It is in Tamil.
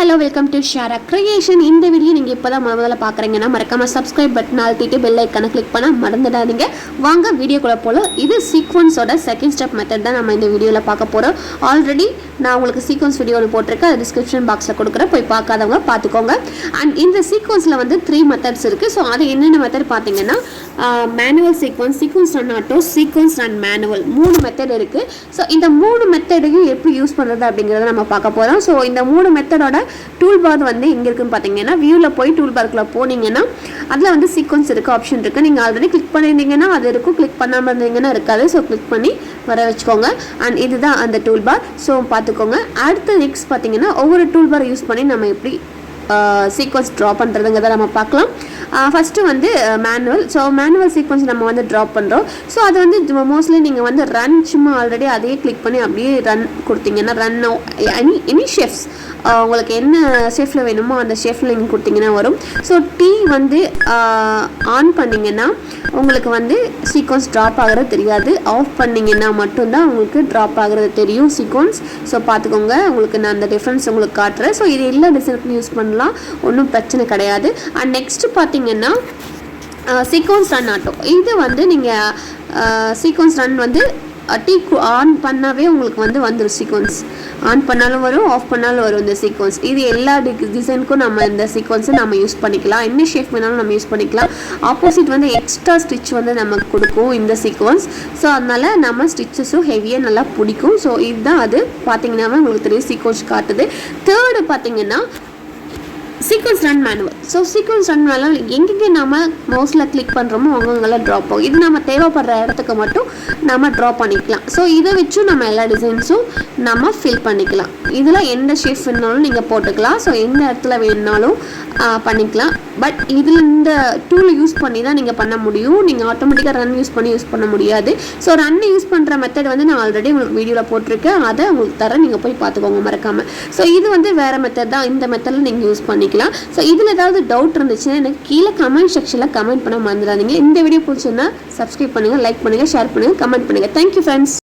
Hello welcome to Shara creation இந்த வீடியோ நீங்கள் இப்போ தான் முதல்ல பார்க்குறீங்கன்னா மறக்காமல் சப்ஸ்கிரைப் பட்டன் அழுத்திட்டு பெல் ஐக்கனை கிளிக் பண்ண மறந்துடாதீங்க. வாங்க வீடியோக்குள்ளே போகலாம் இது சீக்வன்ஸோட செகண்ட் ஸ்டெப் மெத்தட் தான் நம்ம இந்த வீடியோவில் பார்க்க போகிறோம் ஆல்ரெடி நான் உங்களுக்கு சீக்வன்ஸ் வீடியோ ஒன்று போட்டிருக்கேன். அது டிஸ்கிரிப்ஷன் பாக்ஸில் கொடுக்குறேன். போய் பார்க்காதவங்க பார்த்துக்கோங்க. அண்ட் இந்த சீக்வன்ஸில் வந்து த்ரீ மெத்தட்ஸ் இருக்குது ஸோ அது என்னென்ன மெத்தட் பார்த்தீங்கன்னா manual sequence sequence run auto sequence run manual மூணு மெத்தட் இருக்குது ஸோ இந்த மூணு மெத்தடையும் எப்படி யூஸ் பண்ணுறது அப்படிங்கிறத நம்ம பார்க்க போகிறோம் ஸோ இந்த மூணு மெத்தடோட டூல் பார் வந்து எங்கே இருக்குன்னு பார்த்தீங்கன்னா வியூவில் போய் டூல் பார்க்குள்ள போனீங்கன்னா அதில் வந்து சீக்வன்ஸ் இருக்குது ஆப்ஷன் இருக்குது நீங்கள் ஆல்ரெடி கிளிக் பண்ணியிருந்தீங்கன்னா அது இருக்கும். கிளிக் பண்ணாமல் இருந்தீங்கன்னா இருக்காது. ஸோ கிளிக் பண்ணி வர வச்சுக்கோங்க. அண்ட் இதுதான் அந்த டூல் பார் ஸோ பார்த்துக்கோங்க அடுத்து நெக்ஸ்ட் பார்த்தீங்கன்னா ஒவ்வொரு டூல் பார் யூஸ் பண்ணி நம்ம எப்படி சீக்வன்ஸ் ட்ரா பண்ணுறதுங்கிறத நம்ம பார்க்கலாம். ஃபஸ்ட்டு வந்து மேனுவல் ஸோ மேனுவல் சீக்வன்ஸ் நம்ம வந்து ட்ராப் பண்ணுறோம் ஸோ அது வந்து மோஸ்ட்லி நீங்கள் வந்து ரன் சும்மா ஆல்ரெடி அதையே கிளிக் பண்ணி அப்படியே ரன் கொடுத்தீங்கன்னா ரன் எனி எனி ஷெஃப்ஸ் உங்களுக்கு என்ன ஷெஃபில் வேணுமோ அந்த ஷெஃப்ல நீங்கள் கொடுத்தீங்கன்னா வரும். ஸோ டீ வந்து ஆன் பண்ணிங்கன்னா உங்களுக்கு வந்து சீக்வன்ஸ் ட்ராப் ஆகிறது தெரியாது. ஆஃப் பண்ணிங்கன்னா மட்டும்தான் உங்களுக்கு ட்ராப் ஆகிறது தெரியும் சீக்வன்ஸ் ஸோ பார்த்துக்கோங்க. உங்களுக்கு நான் அந்த டிஃப்ரென்ஸ் உங்களுக்கு காட்டுறேன். ஸோ இது எல்லா டிசைனுக்கும் யூஸ் பண்ணலாம். ஒன்றும் பிரச்சனை கிடையாது. அண்ட் நெக்ஸ்ட் பார்த்தீங்கன்னா சீக்வன்ஸ் ரன் ஆட்டோ இது வந்து நீங்கள் சீக்வன்ஸ் ரன் வந்து டீ ஆன் பண்ணாவே உங்களுக்கு வந்து வந்துடும் சீக்வன்ஸ் ஆன் பண்ணாலும் வரும் ஆஃப் பண்ணாலும் வரும் இந்த சீக்வன்ஸ் இது எல்லா டி டிசைனுக்கும் நம்ம இந்த சீக்வன்ஸை நம்ம யூஸ் பண்ணிக்கலாம். என்ன ஷேப் வேணாலும் நம்ம யூஸ் பண்ணிக்கலாம். ஆப்போசிட் வந்து எக்ஸ்ட்ரா ஸ்டிச் வந்து நமக்கு கொடுக்கும் இந்த சீக்வன்ஸ் ஸோ அதனால் நம்ம ஸ்டிச்சஸும் ஹெவியாக நல்லா பிடிக்கும். ஸோ இதுதான் அது. பார்த்தீங்கன்னா உங்களுக்கு தெரியும் சீக்வன்ஸ் காட்டுது. தேர்டு பார்த்தீங்கன்னா sequence run manual so sequence run manual எங்கெங்கே நம்ம மவுஸில் கிளிக் பண்ணுறோமோ அங்கங்கெல்லாம் ட்ராப் ஆகும் இது நம்ம தேவைப்படுற இடத்துக்கு மட்டும் நம்ம ட்ரா பண்ணிக்கலாம். ஸோ இதை வச்சும் நம்ம எல்லா டிசைன்ஸும் நம்ம ஃபில் பண்ணிக்கலாம். இதில் எந்த ஷேப் வேணாலும் நீங்கள் போட்டுக்கலாம். ஸோ எந்த இடத்துல வேணுனாலும் பண்ணிக்கலாம். பட் இதில் இந்த டூல் யூஸ் பண்ணி தான் நீங்கள் பண்ண முடியும். நீங்கள் ஆட்டோமேட்டிக்காக ரன் யூஸ் பண்ணி யூஸ் பண்ண முடியாது. ஸோ ரன் யூஸ் பண்ணுற மெத்தட் வந்து நான் ஆல்ரெடி உங்களுக்கு வீடியோவில் போட்டிருக்கேன். அதை உங்களுக்கு தரேன். நீங்கள் போய் பார்த்துக்கோங்க மறக்காமல் ஸோ இது வந்து வேறு மெத்தட் தான். இந்த மெத்தடில் நீங்கள் யூஸ் பண்ணிக்கலாம் ஸோ இதில் ஏதாவது டவுட் இருந்துச்சுன்னா எனக்கு கீழே கமெண்ட் செக்ஷனில் கமெண்ட் பண்ண மறந்துடாதீங்க. இந்த வீடியோ பிடிச்சிருந்தா சப்ஸ்கிரைப் பண்ணுங்கள் லைக் பண்ணுங்கள் ஷேர் பண்ணுங்கள் கமெண்ட் பண்ணுங்கள் தேங்க்யூ ஃப்ரெண்ட்ஸ்